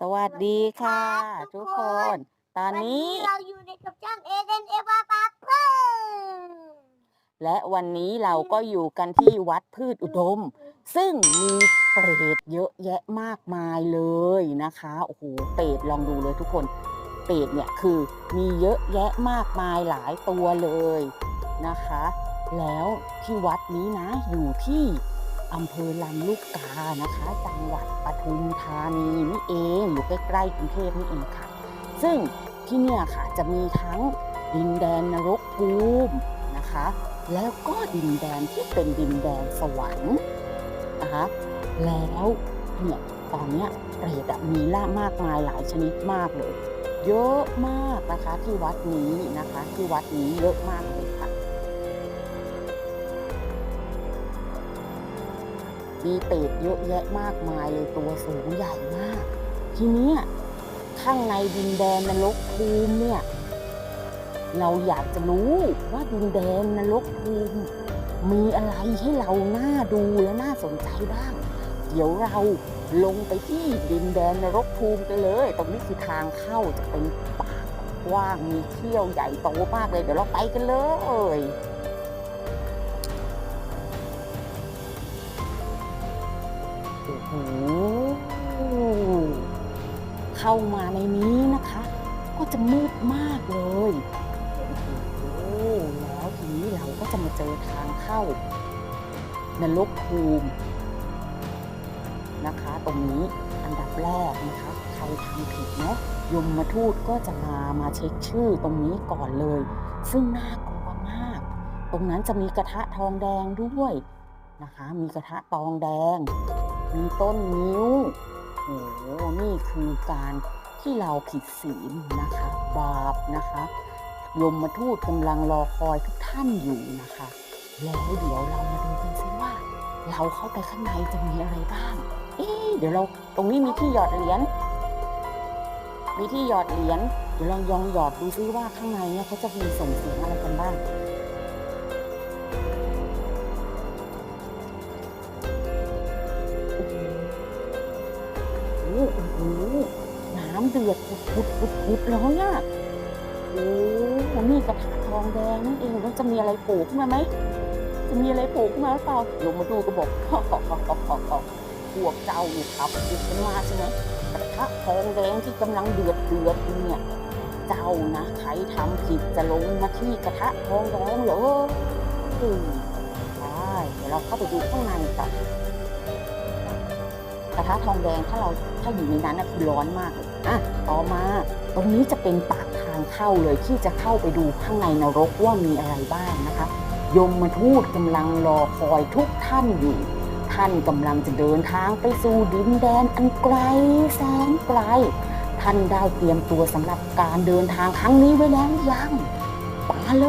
สวัสดีค่ะ ทุกคน ตอนนี้ เราอยู่ในกับจ้างเอเดนเอวาปาเพิ่มและวันนี้เราก็อยู่กันที่วัดพืชอุดม ซึ่งมีเปรตเยอะแยะมากมายเลยนะคะโอ้โหเปรตลองดูเลยทุกคน เปรตเนี่ยคือมีเยอะแยะมากมายหลายตัวเลยนะคะ แล้วที่วัดนี้นะอยู่ที่ อำเภอลำลูกกานะคะ จังหวัดปทุมธานีนี่เองอยู่ใกล้ๆกรุงเทพนี่เองค่ะ ซึ่งที่เนี่ยค่ะจะมีทั้งดินแดนนรกภูมินะคะ แล้วก็ดินแดนที่เป็นดินแดนสวรรค์นะคะแล้วเนี่ยตอนเนี้ยเปรตมีล่ามากมายหลายชนิดมากเลย เยอะมากนะคะที่วัดนี้นะคะ ที่วัดนี้เยอะมากเลย มีเปรตเยอะแยะมากมายเลยตัวสูงใหญ่มาก ทีนี้ข้างในดินแดนนรกภูมิเนี่ย เราอยากจะรู้ว่าดินแดนนรกภูมิมีอะไรให้เราน่าดูและน่าสนใจบ้าง เดี๋ยวเราลงไปที่ดินแดนนรกภูมิกันเลย ตรงนี้คือทางเข้าจะเป็นป่ากว้างมีเขี้ยวใหญ่โตมากเลย เดี๋ยวเราไปกันเลย เข้ามาในนี้นะคะ ก็จะมืดมากเลยโอ้แล้วทีนี้เราก็จะมาเจอทางเข้านรกภูมินะคะ ตรงนี้อันดับแรกนะคะ ใครทำผิดเนาะยมมาทูตก็จะมามาเช็คชื่อตรงนี้ก่อนเลย ซึ่งน่ากลัวมาก ตรงนั้นจะมีกระทะทองแดงด้วยนะคะ มีกระทะทองแดง มีต้นนิ้ว โอ้โหนี่คือการที่เราผิดศีลนะคะ บาปนะคะยมมาทูตกำลังรอคอยทุกท่านอยู่นะคะ แล้วเดี๋ยวเรามาดูกันซิว่า เราเข้าไปข้างในจะมีอะไรบ้าง เอ๊เดี๋ยวเราตรงนี้มีที่หยอดเหรียญมีที่หยอดเหรียญเดี๋ยวลองยองหยอดดูซิว่าข้างในเนี่ยเขาจะมีส่งเสียงอะไรกันบ้าง โอ้น้ำเดือดปุดปุดปุดปุดแล้วเนี่ยโอ้โหนี่กระทะทองแดงนั่นเองแล้วจะมีอะไรโผล่ขึ้นมาไหมจะมีอะไรโผล่ขึ้นมาหรือเปล่าลงมาดูก็บอกพวกเจ้าเนี่ยขับผิดกันมาใช่ไหมกระทะทองแดงที่กำลังเดือดเดือดเนี่ยเจ้านะใครทำผิดจะลงมาที่กระทะทองแดงเหรออืมใช่เดี๋ยวเราเข้าไปดูข้างในกัน กระทะทองแดงถ้าเราถ้าอยู่ในนั้นนะคือร้อนมากเลยอะต่อมาตรงนี้จะเป็นปากทางเข้าเลยที่จะเข้าไปดูข้างในนรกว่ามีอะไรบ้างนะคะ ยมมาทูตกำลังรอคอยทุกท่านอยู่ ท่านกำลังจะเดินทางไปสู่ดินแดนอันไกลแสนไกล ท่านได้เตรียมตัวสำหรับการเดินทางครั้งนี้ไว้แล้วยังมาเล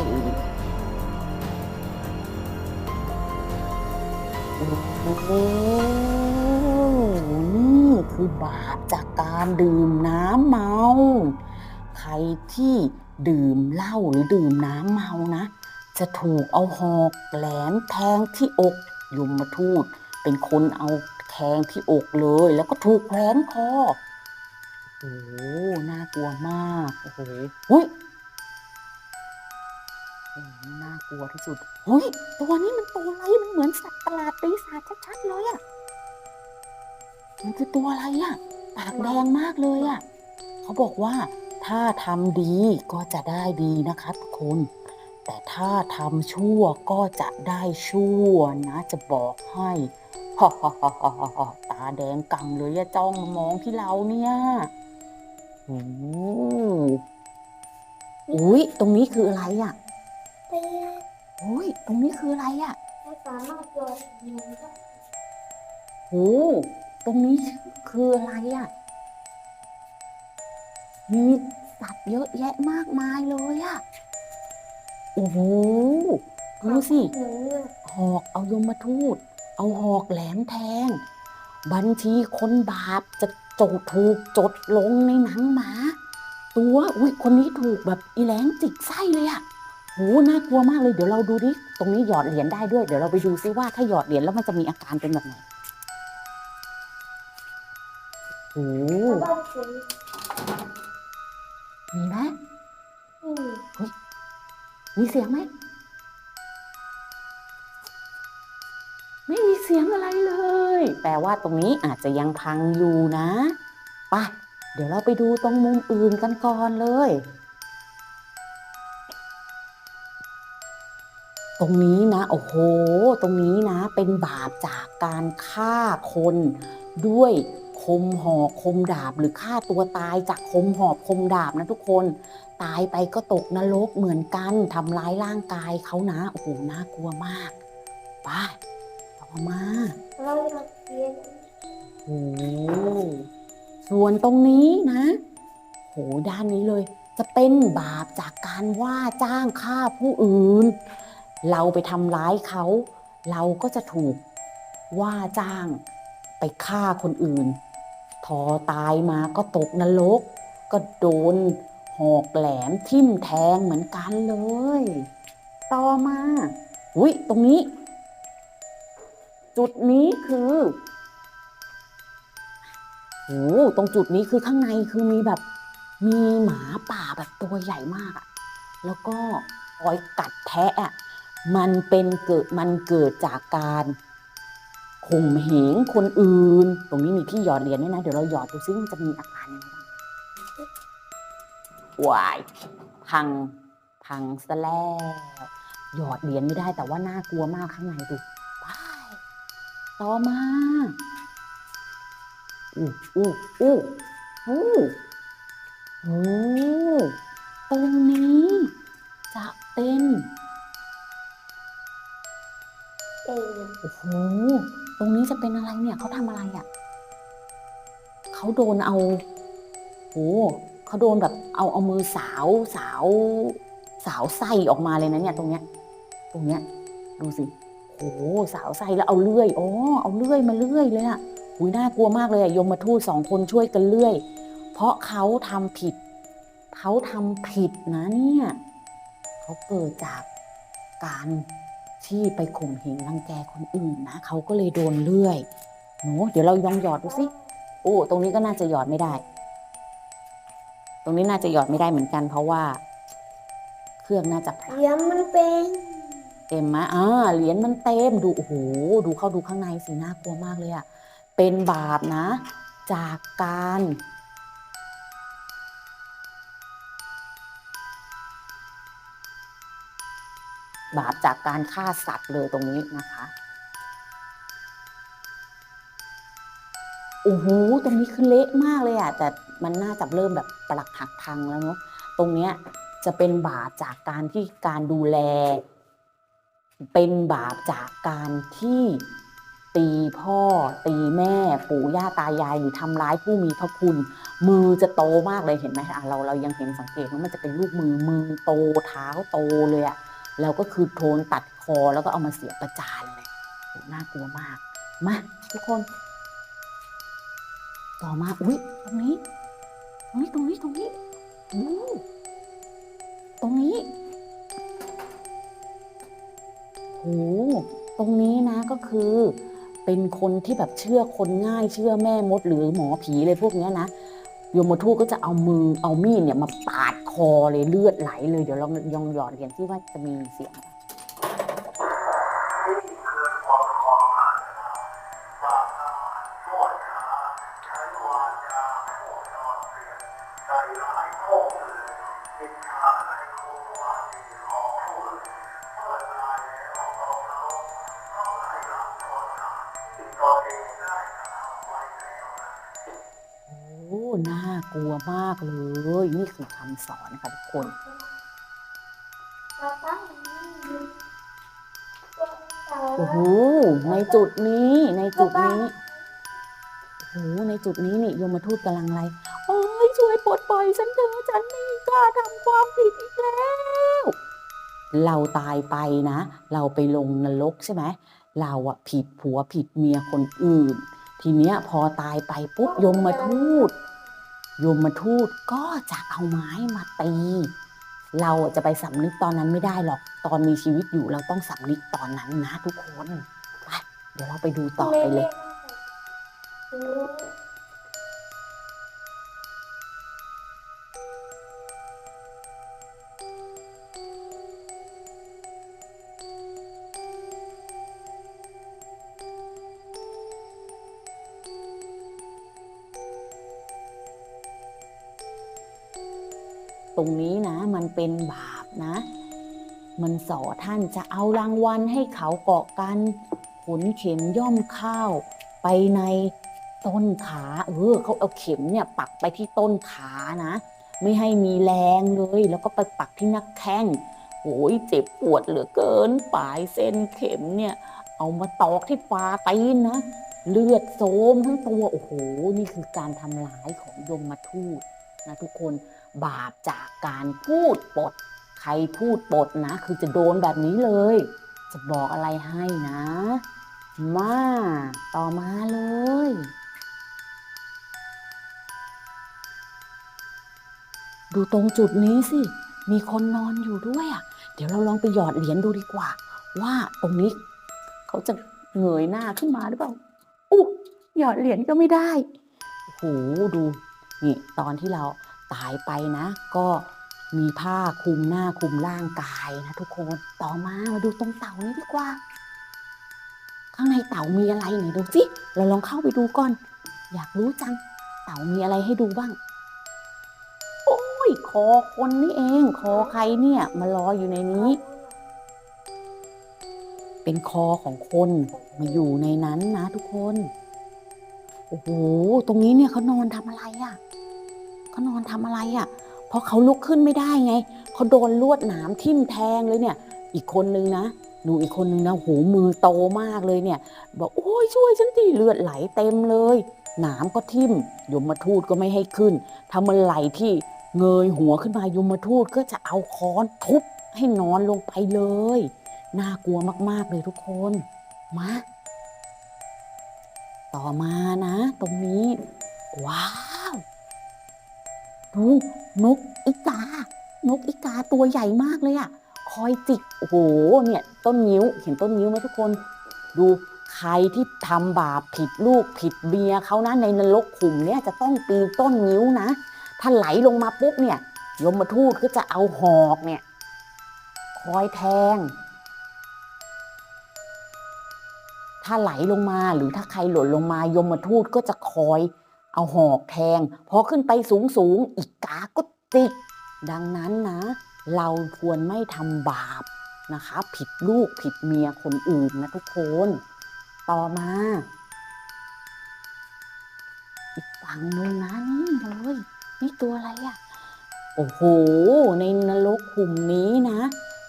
ยโอ้ คือบาปจากการดื่มน้ำเมา ใครที่ดื่มเหล้าหรือดื่มน้ำเมานะ จะถูกเอาหอกแหลมแทงที่อกยมทูตเป็นคนเอาแทงที่อกเลย แล้วก็ถูกแขวนคอโอ้โหน่ากลัวมากโอ้โหหุ้ยน่ากลัวที่สุดเฮ้ยตัวนี้มันตัวอะไรมันเหมือนสัตว์ประหลาดปีศาจชัดๆเลยอะ มันคือตัวอะไรอะปากแดงมากเลยอะเขาบอกว่าถ้าทำดีก็จะได้ดีนะคะทุกคน แต่ถ้าทำชั่วก็จะได้ชั่วนะ จะบอกให้ฮ่าฮ่าฮ่าฮ่าฮ่าตาแดงกำเลยอะจ้องมามองที่เราเนี่ยโอ้โหอุ้ยตรงนี้คืออะไรอะเป็นอุ้ยตรงนี้คืออะไรอะไม่สามารถตัวยิงได้โอ้ ตรงนี้คืออะไรอะมีสัตว์เยอะแยะมากมายเลยอะโอ้โหดูสิหนึ่งหอกเอายมทูต เอาหอกแหลมแทง บัญชีคนบาปจะจดถูกจดลงในหนังหมา ตัวอุ้ยคนนี้ถูกแบบอีแหลงจิกไส้เลยอะโหน่ากลัวมากเลยเดี๋ยวเราดูดิตรงนี้หยอดเหรียญได้ด้วย เดี๋ยวเราไปดูซิว่าถ้าหยอดเหรียญแล้วมันจะมีอาการเป็นแบบไหน โอ้บ้านสีมีไหมอืมมีเสียงไหม ไม่มีเสียงอะไรเลย แปลว่าตรงนี้อาจจะยังพังอยู่นะไปเดี๋ยวเราไปดูตรงมุมอื่นกันก่อนเลย ตรงนี้นะ โอ้โห ตรงนี้นะ เป็นบาปจากการฆ่าคนด้วย คมหอกคมดาบหรือฆ่าตัวตายจากคมหอกคมดาบนะทุกคน ตายไปก็ตกนรกเหมือนกันทำร้ายร่างกายเขานะโอ้โหน่ากลัวมากไปต่อมาเราเรียนโอ้ส่วนตรงนี้นะ โหด้านนี้เลย จะเป็นบาปจากการว่าจ้างฆ่าผู้อื่น เราไปทำร้ายเขา เราก็จะถูกว่าจ้างไปฆ่าคนอื่น ทอตายมาก็ตกนรก ก็โดนหอกแหลมทิ่มแทงเหมือนกันเลย ต่อมา อุ้ยตรงนี้ จุดนี้คือโอ้ตรงจุดนี้คือข้างในคือมีแบบ มีหมาป่าแบบตัวใหญ่มากอะแล้วก็คอยกัดแทะอะมันเป็นเกิดมันเกิดจากการ ข่มเหงคนอื่น ตรงนี้มีที่หยอดเหรียญด้วยนะ เดี๋ยวเราหยอดดูซิมันจะมีอาการยังไงบ้างวาย พัง พังซะแล้วหยอดเหรียญไม่ได้แต่ว่าน่ากลัวมากข้างในดูไปต่อมาอู้อู้อู้อู้อู้ตรงนี้ จะเป็นเองโอ้โห ตรงนี้จะเป็นอะไรเนี่ยเขาทำอะไรอะ่ะเขาโดนเอาโอ้เขาโดนแบบเอาเอามือสาวสาว สาวไส้ออกมาเลยนะเนี่ยตรงเนี้ย ตรงเนี้ยดูสิโอ้สาวไส้แล้วเอาเลื่อยอ๋อเอาเลื่อยมาเลื่อยเลยอะ่ะหุยน่ากลัวมากเลยอะยมมาทูตสองคนช่วยกันเลื่อย เพราะเขาทำผิดเขาทำผิดนะเนี่ยเขาเกิดจากการ ที่ไปข่มเหงรังแกคนอื่นนะเขาก็เลยโดนเลื่อยหนูเดี๋ยวเราลองหยอดดูสิโอ้ตรงนี้ก็น่าจะหยอดไม่ได้ ตรงนี้น่าจะหยอดไม่ได้เหมือนกัน เพราะว่า เครื่องน่าจะพังเลี้ยงมันเป็นเต็มไหมอ่าเหรียญมันเต็มดูโอ้โหดูเข้าดูข้างในสิน่ากลัวมากเลยอะเป็นบาปนะ จากการ บาปจากการฆ่าสัตว์เลยตรงนี้นะคะโอ้โหตรงนี้คือเละมากเลยอะแต่มันน่าจะเริ่มแบบปลักหักพังแล้วเนาะตรงเนี้ยจะเป็นบาปจากการที่การดูแล เป็นบาปจากการที่ตีพ่อ ตีแม่ปู่ย่าตายายหรือทำร้ายผู้มีพระคุณ มือจะโตมากเลยเห็นไหมเราเรายังเห็นสังเกตว่ามันจะเป็นรูปมือมือโตเท้าโตเลยอะ แล้วก็คือโทนตัดคอแล้วก็เอามาเสียประจานเลยน่ากลัวมาก มาทุกคน ต่อมาอุ้ยตรงนี้ ตรงนี้ตรงนี้ตรงนี้อู้ตรงนี้โหตรงนี้นะก็คือ เป็นคนที่แบบเชื่อคนง่ายเชื่อแม่มดหรือหมอผีเลยพวกเนี้ยนะ โยมทูตก็จะเอามือเอามีดเนี่ยมาปาดคอเลยเลือดไหลเลยเดี๋ยวเรายองหยอดเหรียนที่ว่าจะมีเสียง น่ากลัวมากเลย นี่คือคำสอนค่ะทุกคนโอ้โหในจุดนี้ในจุดนี้โอ้โหในจุดนี้นี่โยมทูตกำลังอะไรโอ้ยช่วยปลดปล่อยฉันเถอะฉันไม่กล้าทำความผิดอีกแล้ว เราตายไปนะ เราไปลงนรกใช่ไหมเราอะผิดผัวผิดเมียคนอื่น ทีเนี้ยพอตายไปปุ๊บยมมาทูตยมมาทูตก็จะเอาไม้มาตี เราจะไปสำนึกตอนนั้นไม่ได้หรอกตอนมีชีวิตอยู่เราต้องสำนึกตอนนั้นนะทุกคนไปเดี๋ยวเราไปดูต่อไปเลย ตรงนี้นะ มันเป็นบาปนะ มันสอท่านจะเอารางวัลให้เขาเกาะกันขนเข็มย่อมข้าว ไปในต้นขาเออเขาเอาเข็มเนี่ยปักไปที่ต้นขานะ ไม่ให้มีแรงเลย แล้วก็ไปปักที่นักแข้งโอ้ยเจ็บปวดเหลือเกินปลายเส้นเข็มเนี่ย เอามาตอกที่ปลาตีนนะ เลือดโสมทั้งตัว โอ้โห นี่คือการทำร้ายของยมมาทูต นะทุกคนบาปจากการพูดปด ใครพูดปดนะ คือจะโดนแบบนี้เลย จะบอกอะไรให้นะ มาต่อมาเลยดูตรงจุดนี้สิ มีคนนอนอยู่ด้วยอะ เดี๋ยวเราลองไปหยอดเหรียญดูดีกว่า ว่าตรงนี้ เขาจะเงยหน้าขึ้นมาหรือเปล่าอู้หยอดเหรียญก็ไม่ได้โอ้โหดู นี่ตอนที่เราตายไปนะ ก็มีผ้าคลุมหน้าคลุมร่างกายนะทุกคนต่อมามาดูตรงเต่านี้ดีกว่า ข้างในเต่ามีอะไรไหนดูสิเราลองเข้าไปดูก่อน อยากรู้จัง เต่ามีอะไรให้ดูบ้าง โอ้ยคอคนนี่เอง คอใครเนี่ยมารออยู่ในนี้ เป็นคอของคนมาอยู่ในนั้นนะทุกคนโอ้โห ตรงนี้เนี่ยเขานอนทำอะไรอะ่ะ เขานอนทำอะไรอะ่ะ เพราะเขาลุกขึ้นไม่ได้ไงเขาโดนลวดหนามทิ่มแทงเลยเนี่ย อีกคนนึงนะหนูอีกคนนึงนะโหมือโตมากเลยเนี่ย บอกโอ้ยช่วยฉันทีเลือดไหลเต็มเลย หนามก็ทิ่มยมมาทูตก็ไม่ให้ขึ้นถ้ามันไหลที่เงยหัวขึ้นมายมมาทูตก็จะเอาค้อนทุบให้นอนลงไปเลย น่ากลัวมากๆเลยทุกคนมาต่อมานะ ตรงนี้ ว้าว ดูนกอีกา นกอีกาตัวใหญ่มากเลยอะคอยจิก โอ้โห เนี่ย ต้นนิ้ว เห็นต้นนิ้วไหมทุกคน ดูใครที่ทำบาปผิดลูกผิดเมียเขานะในนรกขุมเนี่ยจะต้องปีนต้นนิ้วนะ ถ้าไหลลงมาปุ๊บเนี่ยยมมาทูตก็จะเอาหอกเนี่ย คอยแทง ถ้าไหลลงมาหรือถ้าใครหล่นลงมายมมาทูตก็จะคอย เอาหอกแทง พอขึ้นไปสูงสูงๆอีกกาก็จิก ดังนั้นนะ เราควรไม่ทำบาปนะคะ ผิดลูกผิดเมียคนอื่นนะทุกคน ต่อมา อีกฝั่งนึงนะนี่เลยนี่ตัวอะไรอะ่ะ โอ้โห ในนรกขุมนี้นะ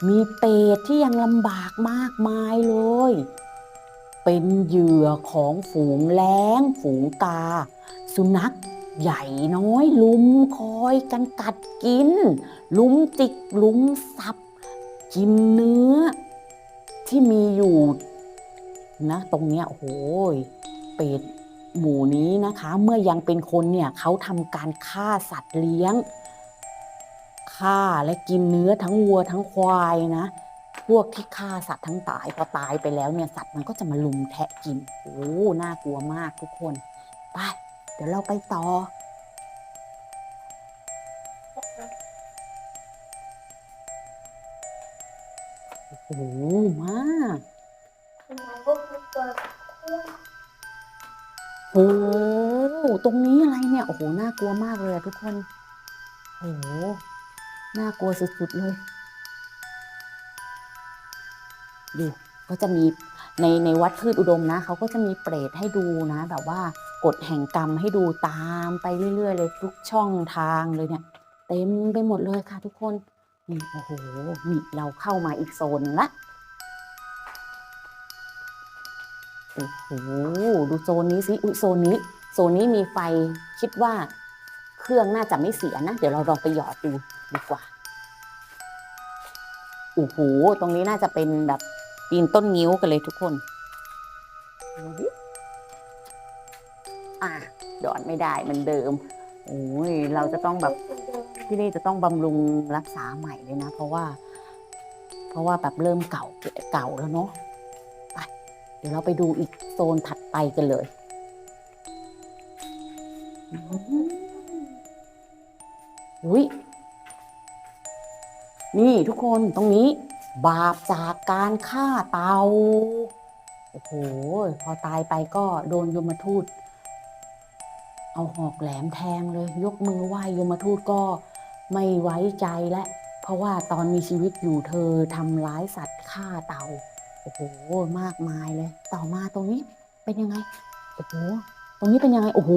มีเปรตที่ยังลำบากมากมายเลย เป็นเหยื่อของฝูงแล้ง ฝูงกา สุนัขใหญ่น้อย ลุมคอยกันกัดกิน ลุมจิกลุมสับ กินเนื้อ ที่มีอยู่นะ ตรงเนี้ยโอ้โหยเป็ดหมู่นี้นะคะ เมื่อยังเป็นคนเนี่ยเขาทำการฆ่าสัตว์เลี้ยงฆ่าและกินเนื้อทั้งวัวทั้งควายนะ พวกที่ฆ่าสัตว์ทั้งตายพอตายไปแล้วเนี่ยสัตว์มันก็จะมาลุมแทะกินโอ้น่ากลัวมากทุกคนไป ดี๋ยวเราไปต่อ โอ้โห มากโอ้โหตรงนี้อะไรเนี่ย โอ้โห น่ากลัวมากเลยทุกคน โอ้โห น่ากลัวสุดๆเลยดูก็จะมีในในวัดพืชอุดมนะ เขาก็จะมีเปรตให้ดูนะ แบบว่า กฎแห่งกรรมให้ดูตามไปเรื่อย ๆ เลยทุกช่องทางเลยเนี่ย เต็มไปหมดเลยค่ะทุกคนนี่โอ้โหนี่เราเข้ามาอีกโซนละโอ้โหดูโซนนี้สิอุ้ยโซนนี้ โซนนี้มีไฟคิดว่าเครื่องน่าจะไม่เสียนะ เดี๋ยวเราลองไปหยอดดูดีกว่าโอ้โหตรงนี้น่าจะเป็นแบบปีนต้นนิ้วกันเลยทุกคนดูดิ อะหยอดไม่ได้เหมันเดิมโอ้ยเราจะต้องแบบที่นี่จะต้องบำรุงรักษาใหม่เลยนะ เพราะว่า เพราะว่าแบบเริ่มเก่าเก่าแล้วเนาะไปเดี๋ยวเราไปดูอีกโซนถัดไปกันเลยอุ้ยนี่ทุกคนตรงนี้ บาปจากการฆ่าเตาโอ้โห พอตายไปก็โดนยมทูต เอาหอกแหลมแทงเลย ยกมือไหว้ยมทูตก็ไม่ไว้ใจแล้วเพราะว่าตอนมีชีวิตอยู่เธอทำร้ายสัตว์ฆ่าเต่า โอ้โห มากมายเลย ต่อมาตรงนี้เป็นยังไง โอ้โห ตรงนี้เป็นยังไง โอ้โห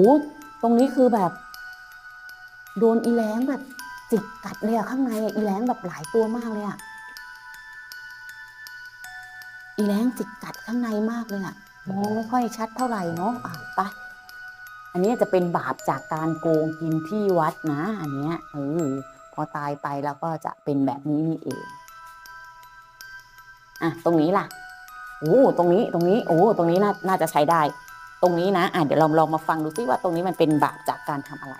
ตรงนี้คือแบบ โดนอีแรงแบบจิกกัดเลยอะข้างในอีแรงแบบหลายตัวมากเลยอะอีแรงจิกกัดข้างในมากเลยอะมองไม่ค่อยชัดเท่าไหร่เนาะอะไป อันนี้จะเป็นบาปจากการโกงกินที่วัดนะ อันเนี้ยเออพอตายไปแล้วก็จะเป็นแบบนี้นี่เองอะตรงนี้ล่ะโอ้ตรงนี้ตรงนี้โอ้ตรงนี้น่าน่าจะใช้ได้ ตรงนี้นะอะเดี๋ยวเราลองมาฟังดูซิว่าตรงนี้มันเป็นบาปจากการทำอะไร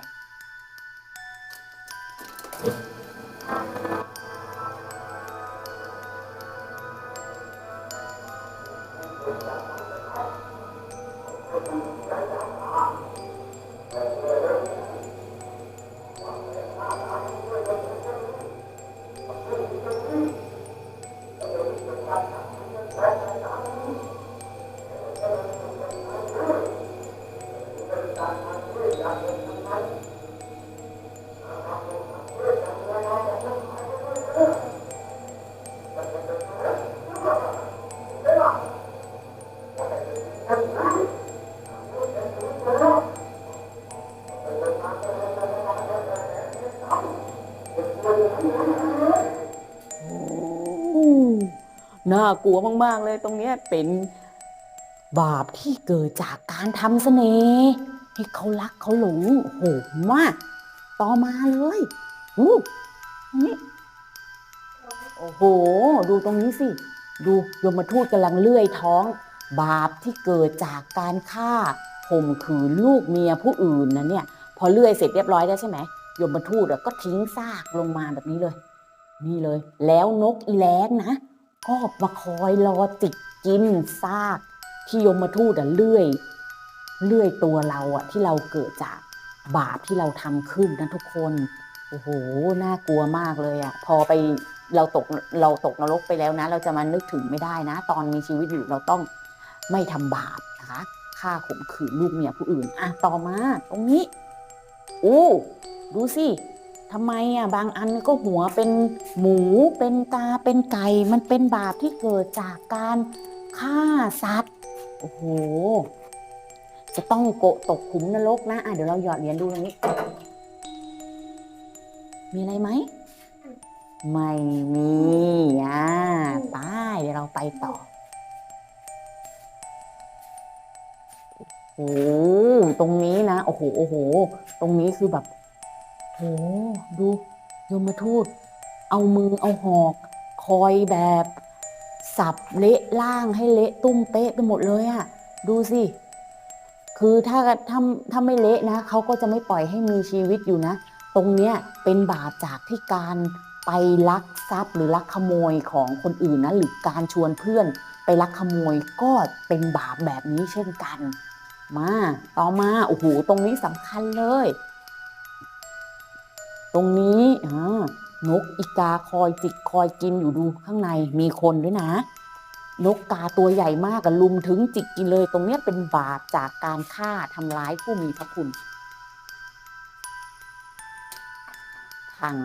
ากลัวมาก ๆ เลยตรงเนี้ยเป็นบาปที่เกิดจากการทำเสน่ห์ให้เขารักเขาหลงโหมาก ต่อมาเลยอู้นี่โอ้โห ดูตรงนี้สิ ดูยมทูตกำลังเลื่อยท้อง บาปที่เกิดจากการฆ่าข่มขืนลูกเมียผู้อื่นนะเนี่ย พอเลื่อยเสร็จเรียบร้อยแล้วใช่ไหมยมทูตก็ทิ้งซากลงมาแบบนี้เลย นี่เลย แล้วนกอีแล้งนะ ก็มาคอยรอจิกกินซากที่ยมทูตอะเลื่อยเลื่อยตัวเราอะที่เราเกิดจากบาปที่เราทำขึ้นนะทุกคนโอ้โหน่ากลัวมากเลยอะพอไปเราตกเราตกนรกไปแล้วนะ เราจะมานึกถึงไม่ได้นะ ตอนมีชีวิตอยู่เราต้องไม่ทำบาปนะคะฆ่าข่มขืนลูกเมียผู้อื่นอะต่อมาตรงนี้อู้ดูสิ ทำไมอะบางอันก็หัวเป็นหมูเป็นกาเป็นไก่ มันเป็นบาปที่เกิดจากการฆ่าสัตว์โอ้โหจะต้องโกะตกขุมนรกนะอะเดี๋ยวเราหยอดเหรียญดูตรงนี้ มีอะไรไหม ไม่มีอ่าไปเดี๋ยวเราไปต่อโอ้โหตรงนี้นะ โอ้โห โอ้โห ตรงนี้คือแบบ โห ดูยมทูต เอามือเอาหอก คอยแบบ สับเละล่างให้เละตุ้มเป๊ะไปหมดเลยอะดูสิ คือถ้าถ้าถ้าไม่เละนะเขาก็จะไม่ปล่อยให้มีชีวิตอยู่นะ ตรงเนี้ยเป็นบาปจากที่การไปลักทรัพย์หรือลักขโมยของคนอื่นนะหรือการชวนเพื่อนไปลักขโมยก็เป็นบาปแบบนี้เช่นกัน มา ต่อมา โอ้โห ตรงนี้สำคัญเลย ตรงนี้นกอีกาคอยจิกคอยกินอยู่ดูข้างในมีคนด้วยนะ นกกาตัวใหญ่มากกับลุมถึงจิกกินเลย ตรงเนี้ยเป็นบาปจากการฆ่าทำร้ายผู้มีพระคุณทาง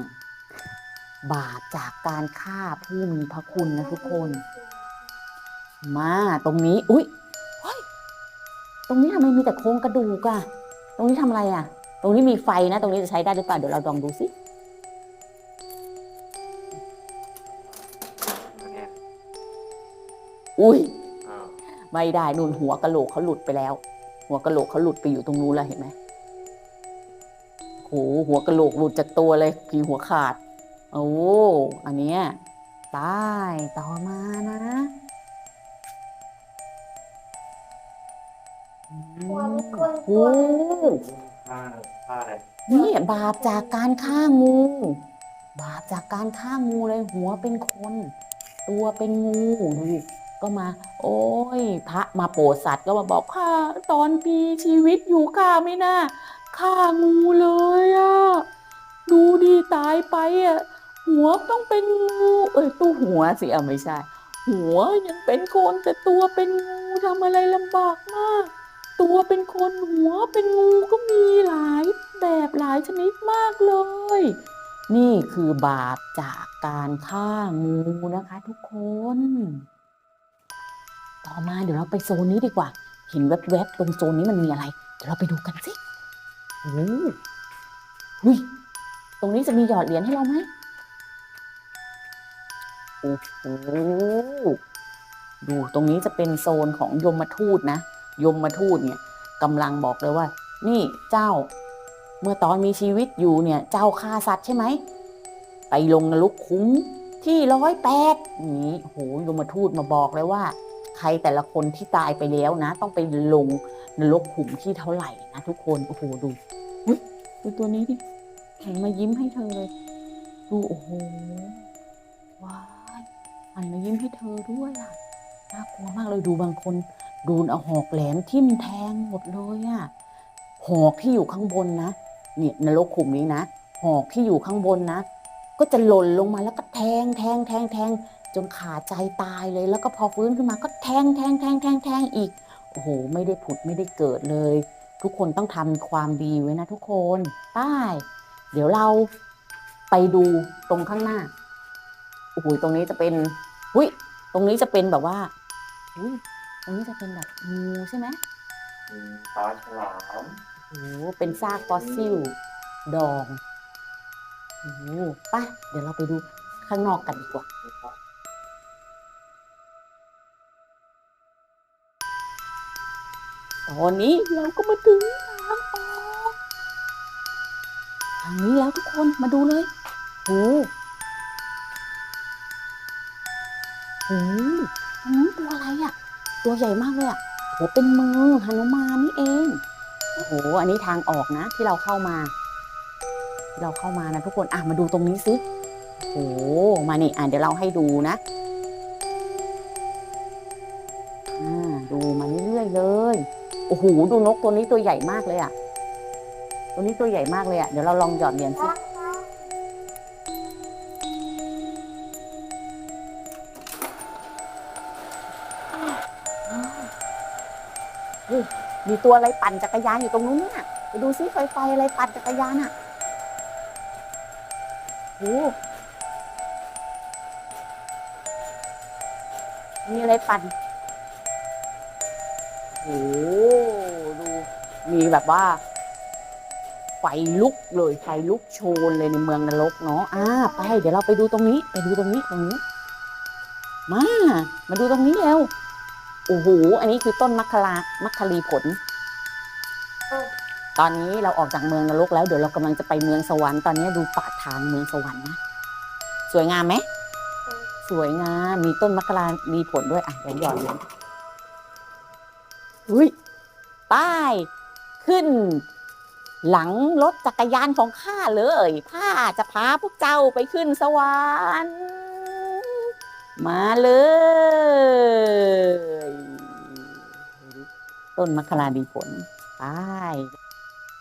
บาปจากการฆ่าผู้มีพระคุณนะทุกคน มาตรงนี้ อุ้ยตรงนี้ทำไมมีแต่โครงกระดูกอะตรงนี้ทำอะไรอะ ตรงนี้มีไฟนะ ตรงนี้จะใช้ได้หรือเปล่า เดี๋ยวเราลองดูสิอุ้ยอ้าวไม่ได้นู่นหัวกะโหลกเขาหลุดไปแล้ว หัวกะโหลกเขาหลุดไปอยู่ตรงนู้นแล้วเห็นไหมโหหัวกะโหลกหลุดจากตัวเลยผีหัวขาด โอ้อันเนี้ยตายต่อมานะอืมหัวมีคนโอ้าผ้าอะไรนี่บาปจากการฆ่างู บาปจากการฆ่างูเลยหัวเป็นคน ตัวเป็นงูดูก็มา โอ้ย พระมาโปรดสัตว์ก็มาบอกข้าตอนมีชีวิตอยู่ข้าไม่น่าฆ่างูเลยอะดูดีตายไปอะหัวต้องเป็นงูเอ้ยตู้หัวสิอะไม่ใช่ หัวยังเป็นคนแต่ตัวเป็นงูทำอะไรลำบากมาก ตัวเป็นคนหัวเป็นงูก็มีหลายแบบหลายชนิดมากเลย นี่คือบาปจากการฆ่างูนะคะทุกคน ต่อมาเดี๋ยวเราไปโซนนี้ดีกว่า เห็นแวบๆตรงโซนนี้มันมีอะไร เดี๋ยวเราไปดูกันสิโอ้โหเฮ้ยตรงนี้จะมีหยอดเหรียญให้เราไหมโอ้โหดูตรงนี้จะเป็นโซนของยมทูตนะ ยมมาทูตเนี่ยกำลังบอกเลยว่า นี่เจ้า เมื่อตอนมีชีวิตอยู่เนี่ย เจ้าฆ่าสัตว์ใช่ไหม ไปลงนรกคุ้มที่ร้อยแปดนี้โอ้โหยมทูตมาบอกเลยว่า ใครแต่ละคนที่ตายไปแล้วนะ ต้องไปลงนรกขุมที่เท่าไหร่นะทุกคนโอ้โหดูดูตัวนี้ดิหันมายิ้มให้เธอเลยดูโอ้โหว้ายหันมายิ้มให้เธอด้วยอะน่ากลัวมากเลยดูบางคน ดูนเอาหอกแหลมทิ่มแทงหมดเลยอะหอกที่อยู่ข้างบนนะเนี่ยนรกขุมนี้นะหอกที่อยู่ข้างบนนะ ก็จะหล่นลงมาแล้วก็แทงแทงแทงแทงจนขาดใจตายเลย แล้วก็พอฟื้นขึ้นมาก็แทงแทงแทงแทงแทงอีกโอ้โหไม่ได้ผุดไม่ได้เกิดเลย ทุกคนต้องทำความดีไว้นะทุกคนป้ายเดี๋ยวเราไปดูตรงข้างหน้าโอ้โหตรงนี้จะเป็นหุยตรงนี้จะเป็นแบบว่า หุยตรงนี้จะเป็นแบบงูใช่ไหมมีปลาฉลามโอ้โหเป็นซากฟอสซิล ดองโอ้โหไป่ะเดี๋ยวเราไปดูข้างนอกกันดีกว่า ตอนนี้เราก็มาถึงทางออกทางนี้แล้วทุกคนมาดูเลยโอ้โหตรงนู้นตัวอะไรอะ ตัวใหญ่มากเลยอะโหเป็นมือหนุมานนี่เองโอ้โหอันนี้ทางออกนะ ที่เราเข้ามา ที่เราเข้ามานะทุกคนอะมาดูตรงนี้สิโอ้โหมานี่อะเดี๋ยวเราให้ดูนะอ่าดูมาเรื่อยๆเลยโอ้โหดูนกตัวนี้ตัวใหญ่มากเลยอะตัวนี้ตัวใหญ่มากเลยอะเดี๋ยวเราลองหยอดเหรียญสิ มีตัวอะไรปั่นจักรยานอยู่ตรงนู้นน่ะไปดูซิไฟไฟอะไรปั่นจักรยานอะโอ้มีอะไรปั่นโอ้ดู มีแบบว่า ไฟลุกเลยไฟลุกโชนเลยในเมืองนรกเนาะอ่าไป เดี๋ยวเราไปดูตรงนี้ ไปดูตรงนี้ตรงนี้ มา มาดูตรงนี้เร็ว โอ้โห อันนี้คือต้นมัคคลามัคคลีผล ตอนนี้เราออกจากเมืองนรกแล้ว เดี๋ยวเรากำลังจะไปเมืองสวรรค์ ตอนนี้ดูปากทางเมืองสวรรค์นะ สวยงามไหม สวยงาม มีต้นมัคคลามีผลด้วย อะเดี๋ยวหย่อนเลยอุ้ย ป้าย ขึ้น หลังรถจักรยานของข้าเลยข้าจะพาพวกเจ้าไปขึ้นสวรรค์ มาเลย ต้นมัคคลาดีผลไป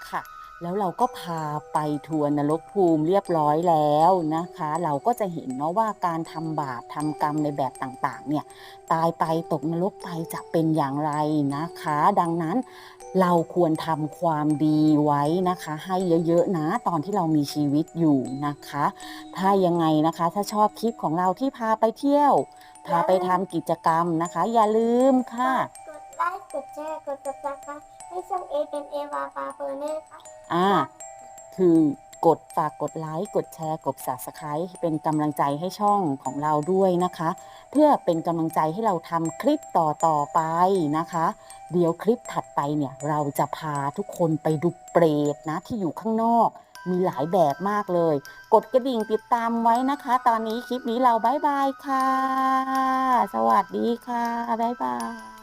ค่ะ แล้วเราก็พาไปทัวร์นรกภูมิเรียบร้อยแล้วนะคะ เราก็จะเห็นเนาะว่าการทำบาปทำกรรมในแบบต่างๆ เนี่ย ตายไปตกนรกไปจะเป็นอย่างไรนะคะ ดังนั้น เราควรทำความดีไว้นะคะ ให้เยอะๆนะตอนที่เรามีชีวิตอยู่นะคะ ถ้ายังไงนะคะถ้าชอบคลิปของเราที่พาไปเที่ยว พาไปทำกิจกรรมนะคะ อย่าลืมค่ะ กดไลค์กดแชร์กดติดตามให้ช่องเอเป็นเอวาปาเฟอร์เน่ค่ะอ่าคือ กดฝากกดไลค์กดแชร์กด subscribe เป็นกำลังใจให้ช่องของเราด้วยนะคะ เพื่อเป็นกำลังใจให้เราทำคลิปต่อต่อๆไปนะคะ เดี๋ยวคลิปถัดไปเนี่ยเราจะพาทุกคนไปดูเปรตนะที่อยู่ข้างนอก มีหลายแบบมากเลย กดกระดิ่งติดตามไว้นะคะ ตอนนี้คลิปนี้เราบายบายค่ะ สวัสดีค่ะบ๊ายบาย